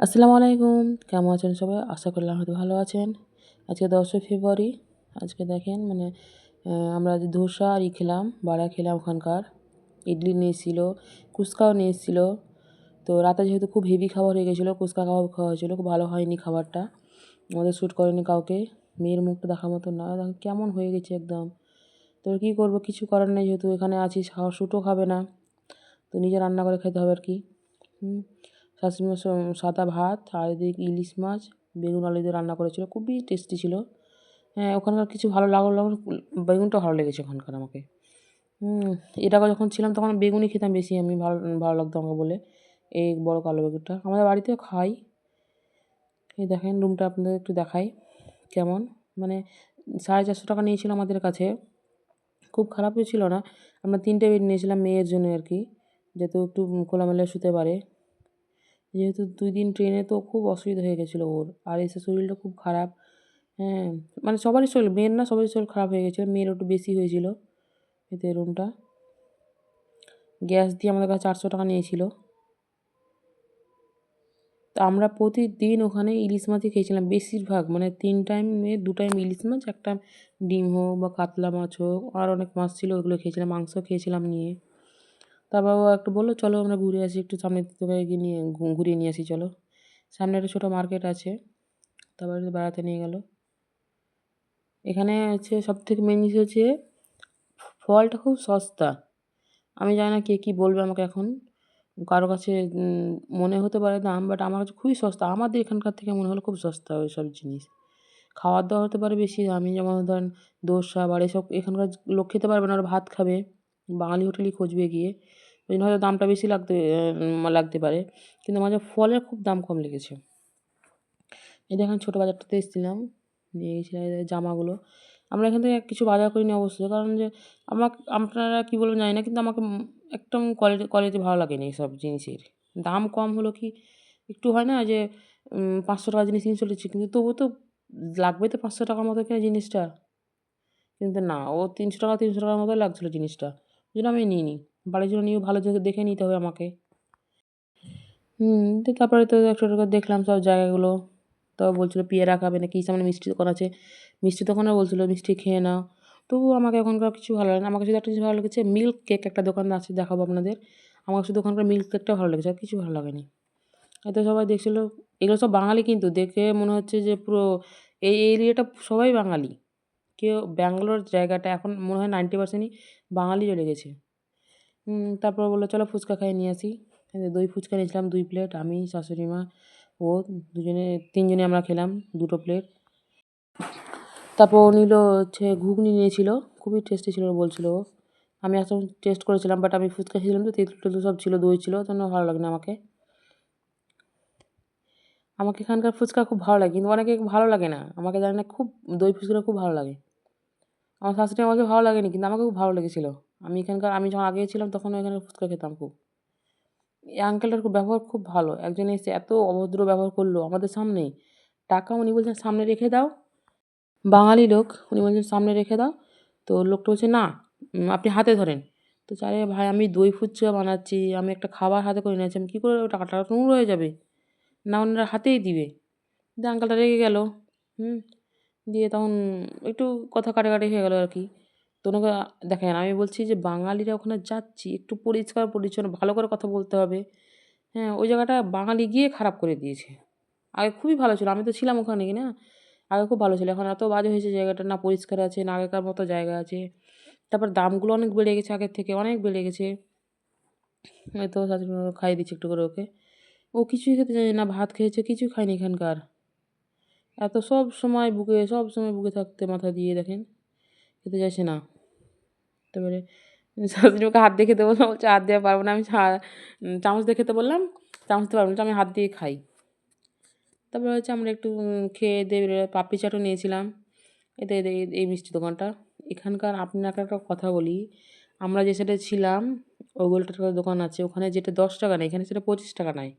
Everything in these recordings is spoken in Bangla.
আসসালামু আলাইকুম। কেমন আছেন সবাই? আশা করলাম হয়তো ভালো আছেন। আজকে দশই ফেব্রুয়ারি। আজকে দেখেন মানে আমরা আজ ধোসা আর ই খেলাম, বাড়া খেলাম ওখানকার। ইডলি নিয়েছিল কুচকাও নিয়েছিল। তো রাতে যেহেতু খুব হেভি খাবার হয়ে গেছিল কুচকা কাবাব খাওয়া হয়েছিলো, খুব ভালো হয়নি খাবারটা। আমাদের শ্যুট করেনি কাউকে। মেয়ের মুখটা দেখার মতো না। কেমন হয়ে গেছে একদম। তো কী করব, কিছু করার নেই, যেহেতু এখানে আছি শ্যুটও খাবে না। তো নিজে রান্না করে খেতে হবে আর কি। হুম। শাশুড়ি মা সাদা ভাত, আর এদিকে ইলিশ মাছ, বেগুন, আলু দিয়ে রান্না করেছিল। খুবই টেস্টি ছিল। হ্যাঁ ওখানকার কিছু ভালো লাগল লাগল বেগুনটা ভালো লেগেছে ওখানকার আমাকে। এটা যখন ছিলাম তখন বেগুনই খেতাম বেশি, আমি ভালো ভালো লাগতো আমাকে বলে। এই বড় কালো বেগুনটা। আমাদের বাড়িতেও খাই। এই দেখেন রুমটা আপনাদের একটু দেখাই কেমন। মানে সাড়ে চারশো টাকা নিয়েছিল আমাদের কাছে। খুব খারাপও ছিল না। আমরা তিনটে বেড নিয়েছিলাম মেয়ের জন্য আর কি। যাতে একটু খোলামেলা শুতে পারে। যেহেতু দুই দিন ট্রেনে তো খুব অসুবিধা হয়ে গেছিল ওর। আর এসে শরীরটা খুব খারাপ। হ্যাঁ মানে সবারই শরীর মেয়ের না সবারই শরীর খারাপ হয়ে গেছিল। মেয়ের একটু বেশি হয়েছিল এতে রুমটা গ্যাস দিয়ে আমাদের কাছে চারশো টাকা নিয়েছিল। তো আমরা প্রতিদিন ওখানে ইলিশ মাছই খেয়েছিলাম বেশিরভাগ। মানে তিন টাইমে দু টাইম ইলিশ মাছ, একটা ডিম হোক বা কাতলা মাছ হোক, আর অনেক মাছ ছিল, ওগুলো খেয়েছিলাম, মাংস খেয়েছিলাম নিয়ে। তারপর ও একটু বলল, চলো আমরা ঘুরে আসি, একটু সামনের থেকে গিয়ে নিয়ে ঘুরিয়ে নিয়ে আসি, চলো। সামনে একটা ছোটো মার্কেট আছে তারপরে বেড়াতে নিয়ে গেলো। এখানে হচ্ছে সব থেকে মেন জিনিস হচ্ছে ফলটা খুব সস্তা। আমি জানি না কে কী বলবে আমাকে এখন। কারও কাছে মনে হতে পারে দাম বাট আমার কাছে খুবই সস্তা। আমাদের এখানকার থেকে মনে হলো খুব সস্তা ওই সব জিনিস। খাওয়ার দাওয়া হতে পারে বেশি, আমি যেমন ধরেন দোসা বা এসব এখানকার লোক খেতে পারবে না, ওরা ভাত খাবে। বাঙালি হোটেলই খুঁজবে গিয়ে। ওই জন্য হয়তো দামটা বেশি লাগতে লাগতে পারে। কিন্তু আমার ফলের খুব দাম কম লেগেছে। এই দেখেন ছোটো বাজারটাতে এসেছিলাম। নিয়ে গেছিলাম জামাগুলো। আমরা এখান থেকে কিছু বাজার করিনি অবশ্যই কারণ যে আমাকে, আপনারা কী বলবেন জানি না, কিন্তু আমাকে একদম কোয়ালিটি কোয়ালিটি ভালো লাগেনি এইসব জিনিসের। দাম কম হলো কি, একটু হয় না যে পাঁচশো টাকা জিনিস নিয়ে চলেছি। কিন্তু তবুও তো লাগবে তো পাঁচশো টাকার মতো কিনা জিনিসটা। কিন্তু না, ও তিনশো টাকা, তিনশো টাকার মতোই লাগছিল জিনিসটা। জন্য আমি নিইনি বাড়ির জন্য নিয়েও ভালো দেখে নিতে হবে আমাকে। হুম, তো তারপরে তো একটু করে দেখলাম সব জায়গাগুলো। তো বলছিলো পেয়ারা খাবে না কি সামনে মিষ্টি দোকান আছে। মিষ্টি দোকানে বলছিলো, মিষ্টি খেয়ে নাও। তবুও আমাকে ওখানকার কিছু ভালো লাগে না। আমাকে শুধু একটা জিনিস ভালো লেগেছে মিল্ক কেক একটা দোকান আছে, দেখাবো আপনাদের। আমার শুধু ওখানকার মিল্ক কেকটা ভালো লেগেছে, আর কিছু ভালো লাগেনি। এত সবাই দেখছিলো, এগুলো সব বাঙালি কিন্তু। দেখে মনে হচ্ছে যে পুরো এই এরিয়াটা সবাই বাঙালি। কেউ ব্যাঙ্গালোর জায়গাটা এখন মনে হয় নাইনটি পার্সেন্টই বাঙালি চলে গেছে। তারপর বলল, চলো ফুচকা খাইয়ে নিয়ে আসি। দই ফুচকা নিয়েছিলাম দুই প্লেট আমি, শাশুড়ি মা, ও, দুজনে, তিনজনে আমরা খেলাম দুটো প্লেট তারপর ও নিল হচ্ছে ঘুগনি নিয়েছিল, খুবই টেস্টি ছিল বলছিল ও। আমি এখন টেস্ট করেছিলাম বাট আমি ফুচকা খেয়েছিলাম তো তেঁতুল টেতুল সব ছিল, দই ছিল জন্য ভালো লাগে না আমাকে। আমাকে এখানকার ফুচকা খুব ভালো লাগে, কিন্তু অনেকে ভালো লাগে না। আমাকে জানি না, খুব দই ফুচকাটা খুব ভালো লাগে। আমার শাশুড়ি আমাকে ভালো লাগেনি, কিন্তু আমাকে খুব ভালো লেগেছিলো। আমি এখানকার, আমি যখন আগে ছিলাম, তখন এখানে ফুচকা খেতাম খুব। এই আঙ্কেলটার খুব ব্যবহার খুব ভালো। একজন এসে এত অভদ্র ব্যবহার করল আমাদের সামনেই টাকা উনি বলছেন, সামনে রেখে দাও। বাঙালি লোক, উনি বলছেন, সামনে রেখে দাও। তো লোকটা বলছে, না আপনি হাতে ধরেন। তো চারে, ভাই, আমি দই ফুচকা বানাচ্ছি, আমি একটা খাবার হাতে করে নিয়েছি আমি কী করে টাকাটা নোংরা হয়ে যাবে? না ওনারা হাতেই দিবে। দিয়ে আঙ্কেলটা রেগে গেল, হুম? দিয়ে তখন একটু কথা কাটাকাটি হয়ে গেলো আর কি। তো ওনাকে দেখেন, আমি বলছি যে, বাঙালিরা ওখানে যাচ্ছি, একটু পরিষ্কার পরিচ্ছন্ন, ভালো করে কথা বলতে হবে। হ্যাঁ ওই জায়গাটা বাঙালি গিয়ে খারাপ করে দিয়েছে। আগে খুবই ভালো ছিল, আমি তো ছিলাম ওখানে কি না? আগে খুব ভালো ছিল, এখন এত বাজে হয়েছে জায়গাটা, না পরিষ্কার আছে, না আগেকার মতো জায়গা আছে। তারপর দামগুলো অনেক বেড়ে গেছে আগের থেকে, অনেক বেড়ে গেছে। তো খাইয়ে দিচ্ছি একটু করে ওকে। ও কিছুই খেতে চায় না, ভাত খেয়েছে, কিছুই খায়নি এখানকার। এত সব সময় বুকে, সব সময় বুকে থাকতে মাথা দিয়ে দেখেন, খেতে চাইছে না। তারপরে শাশুড়ি মাকে হাত দিয়ে খেতে বললাম, বলছে, হাত দেওয়া পারব না, আমি চামচ দিয়ে খেতে বললাম, চামচ দিয়ে পারব না আমি হাত দিয়ে খাই। তারপরে হচ্ছে আমরা একটু খেয়ে দিয়ে পাপড়ি চাটও নিয়েছিলাম। এতে এই- মিষ্টি দোকানটা। এখানকার আপনাকে একটা কথা বলি, আমরা যে সাইডে ছিলাম ওগুলোটার দোকান আছে, ওখানে যেটা দশ টাকা নেয়, এখানে সেটা পঁচিশ টাকা নেয়।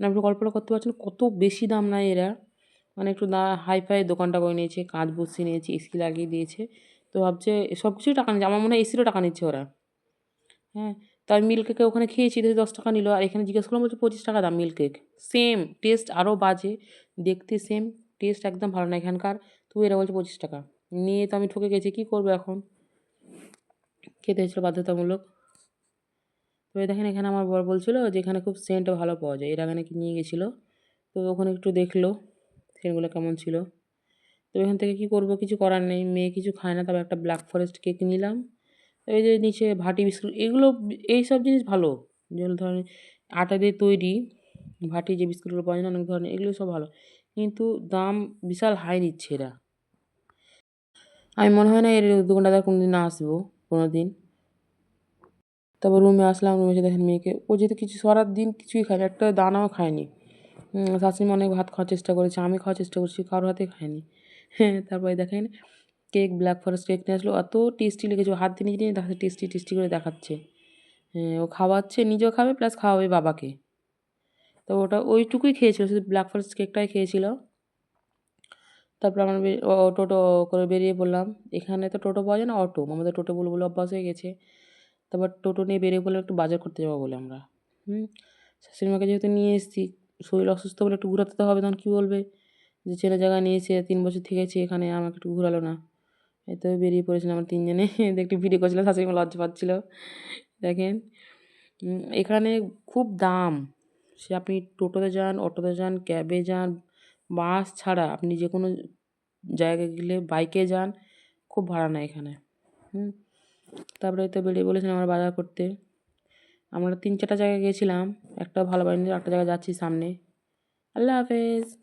না আপনি কল্পনা করতে পারছেন কত বেশি দাম নেয় এরা। মানে একটু দা হাই ফাই দোকানটা করে নিয়েছে কাঁচ বসিয়ে নিয়েছে, এসি লাগিয়ে দিয়েছে। তো ভাবছে, সব কিছুই টাকা নিচ্ছে। আমার মনে হয় এসিরও টাকা নিচ্ছে ওরা। হ্যাঁ তো আমি মিল্ক কেকে ওখানে খেয়েছি দেখি দশ টাকা নিল। আর এখানে জিজ্ঞেস করলাম, বলছে, পঁচিশ টাকা দাম মিল্ক কেক সেম টেস্ট আরও বাজে। দেখতে সেম টেস্ট একদম ভালো না এখানকার। তুই এরা বলছে, পঁচিশ টাকা। নিয়ে তো আমি ঠকে গেছি, কী করব এখন? খেতে হয়েছিল বাধ্যতামূলক। তবে দেখেন এখানে আমার বর বলছিল যে এখানে খুব সেন্ট ভালো পাওয়া যায়। এর এখানে নিয়ে গেছিল? তো ওখানে একটু দেখল সেন্টগুলো কেমন ছিল? তো এখান থেকে কী করব? কিছু করার নেই। মেয়ে কিছু খায় না তবে একটা ব্ল্যাক ফরেস্ট কেক নিলাম। এই যে নিচে ভাটি বিস্কুট, এগুলো এই সব জিনিস ভালো। যেগুলো ধরেন আটা দিয়ে তৈরি, ভাটি যে বিস্কুটগুলো পাওয়া যায় না, অনেক ধরনের, এগুলো সব ভালো। কিন্তু দাম বিশাল হাই নিচ্ছে এরা। আমি মনে হয় না এর দোকানটাতে কোনো দিন আসব কোনো দিন তারপর রুমে আসলাম, রুমে এসে দেখেন মেয়েকে, ও যেহেতু কিছু সারা দিন কিছুই খায়নি, একটা দানাও খায়নি। শাশুড়ি অনেক ভাত খাওয়ার চেষ্টা করেছে, আমি খাওয়ার চেষ্টা করছি, কারোর হাতে খায়নি। হ্যাঁ তারপরে দেখেন কেক, ব্ল্যাক ফরেস্ট কেক নিয়ে আসলো, এত টেস্টি লেগেছে হাত দিয়ে নিয়ে দেখাচ্ছে টেস্টি টেস্টি করে দেখাচ্ছে। হ্যাঁ ও খাওয়াচ্ছে, নিজেও খাবে প্লাস খাওয়াবে বাবাকে। তো ওটা ওইটুকুই খেয়েছিল, শুধু ব্ল্যাক ফরেস্ট কেকটাই খেয়েছিল। তারপর আমরা টোটো করে বেরিয়ে পড়লাম। এখানে তো টোটো পাওয়া যায় না, অটো, আমাদের টোটো বলে বলে অভ্যাস হয়ে গেছে। তারপর টোটো নিয়ে বেরিয়ে পড়লাম, একটু বাজার করতে যাব বলে আমরা। হুম? শাশুড়ি মাকে যেহেতু নিয়ে এসেছি, শরীর অসুস্থ বলে একটু ঘুরাতে তো হবে, তখন কী বলবে? যে ছেলে জায়গায় নিয়েছে তিন বছর থেকেছি এখানে আমাকে একটু ঘুরালো না। এই তো বেরিয়ে পড়েছিলাম আমরা তিনজনে। একটু ভিডিও করছিলাম শাশুড়ি মা লজ্জা পাচ্ছিলো। দেখেন এখানে খুব দাম। সে আপনি টোটোতে যান, অটোতে যান, ক্যাবে যান, বাস ছাড়া আপনি যে কোনো জায়গায় গেলে বাইকে যান, খুব ভাড়া নেয় এখানে। হুম? তারপরে তো বেরিয়ে বলেছেন আমার বাজার করতে। আমরা তিন চারটা জায়গায় গিয়েছিলাম, একটা ভালো পাইনি একটা জায়গায় যাচ্ছি সামনে। আল্লাহ হাফেজ।